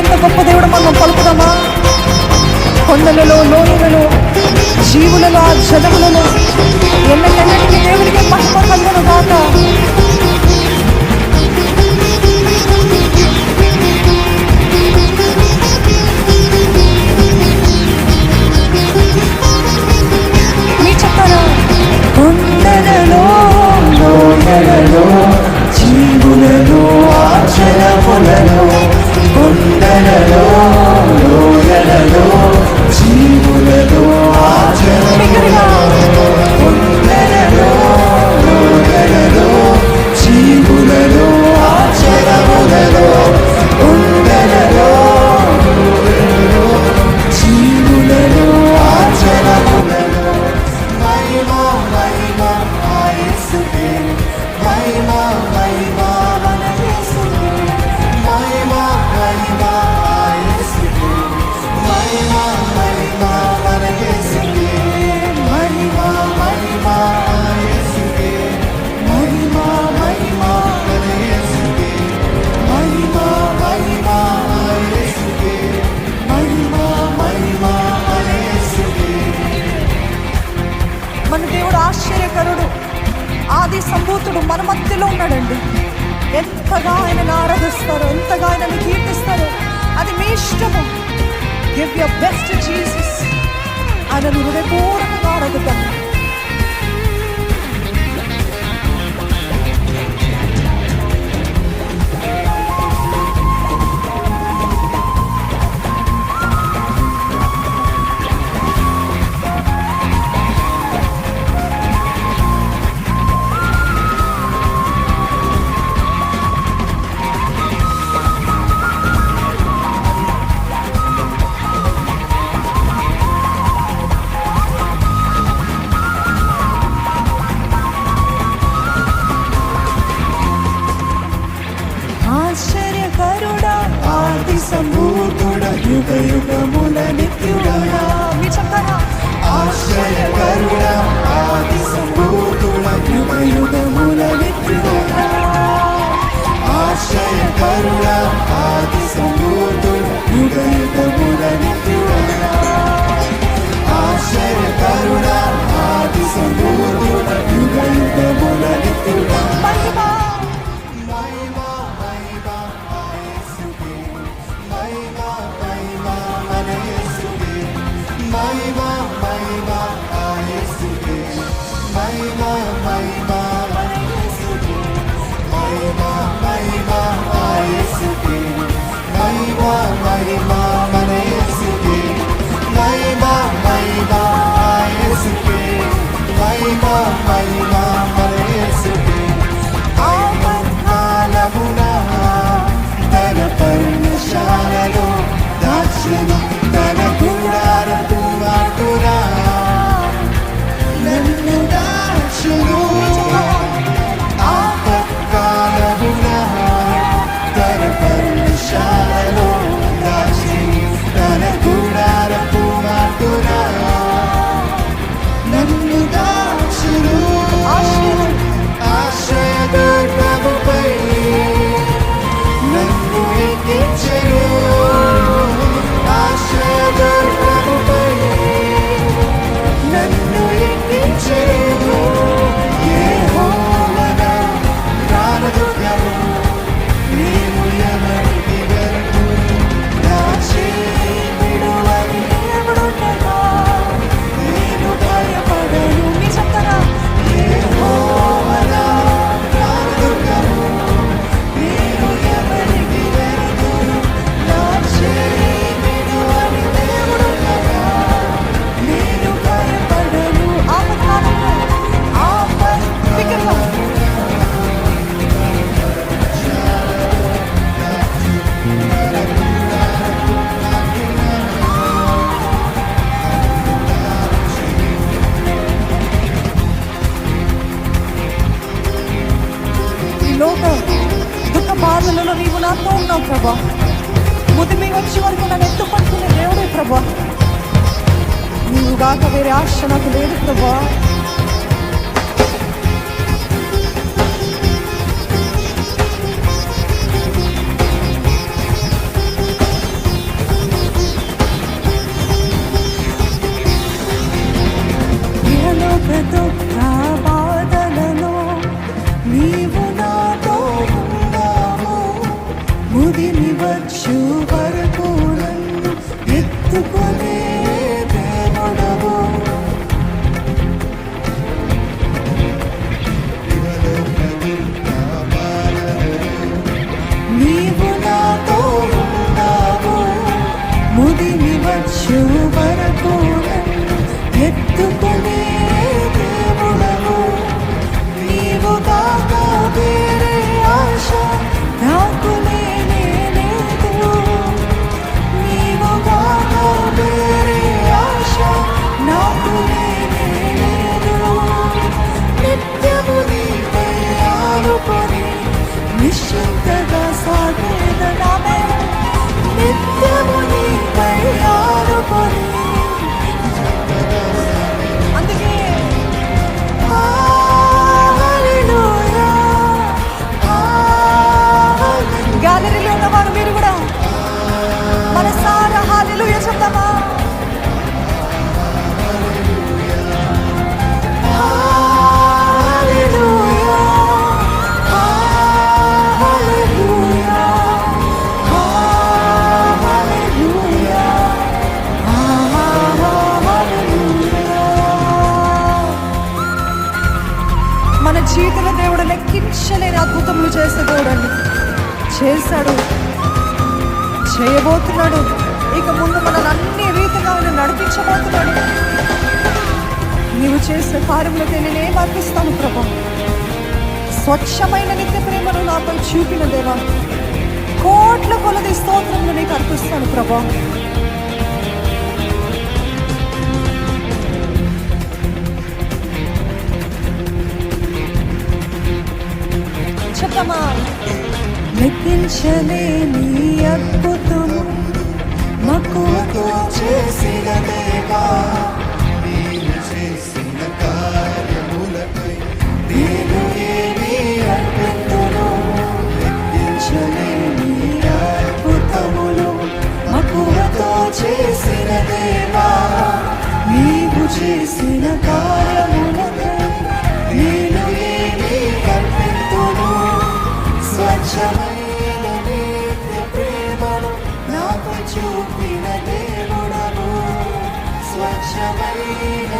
ఎంత గొప్ప దేవుడు మనం పలుకుదామా? కొండలలో లోయలలో జీవులలో ఆ జలములలో ఎన్నెన్నటికీ దేవుడికి మహిమ కలుగును కాక దేవదూతుడు మన మధ్యలో ఉన్నాడండి. ఎంతగా ఆయనను ఆరాధిస్తారు ఎంతగా ఆయనను కీర్తిస్తారు అది మీ ఇష్టము. గివ్ యర్ బెస్ట్ జీసస్ ఆయనను హృదయపూర్వకంగా ఆరాధిద్దాం. యుగ యుగముల నిత్యుడా ఆశ్చర్య కరుణ ఆది సంభూతుడ యుగ యుగముల నిత్యుడా. ఆశ్చర్య కరుణ ఆది సంభూతుడ యుగ యుగముల జ్ఞాపకం ఉన్నావు ప్రభా. ముదిమి వచ్చి వరకు నన్ను ఎత్తు పట్టుకునే దేవుడే ప్రభా. నీవు గాక వేరే ఆశ నాకు లేదు ప్రభా. లెక్కించలేని అద్భుతములు చేసే దేవుడు చేశాడు. చేయబోతున్నాడు. ఇక ముందు మనల్ని అన్ని రీతిగా ఆయన నడిపించబోతున్నాడు. నీవు చేసే కార్యములకి నేనేం అర్పిస్తాను ప్రభా. స్వచ్ఛమైన నిత్య ప్రేమను నాపై చూపిన దేవా. కోట్ల కొలది స్తోత్రములు నీకు అర్పిస్తాను ప్రభా. లెక్కించలేని అద్భుతము మక్కువతో చేసిన దేవా. నీవు చేసిన కార్యములకై నేను ఏమి అర్పింతును? లెక్కించలేని అద్భుతములు మక్కువతో చేసిన దేవా. నీవు చేసిన కార్యములకై నాకు చూపిన దేవుడవు స్వచ్ఛమైన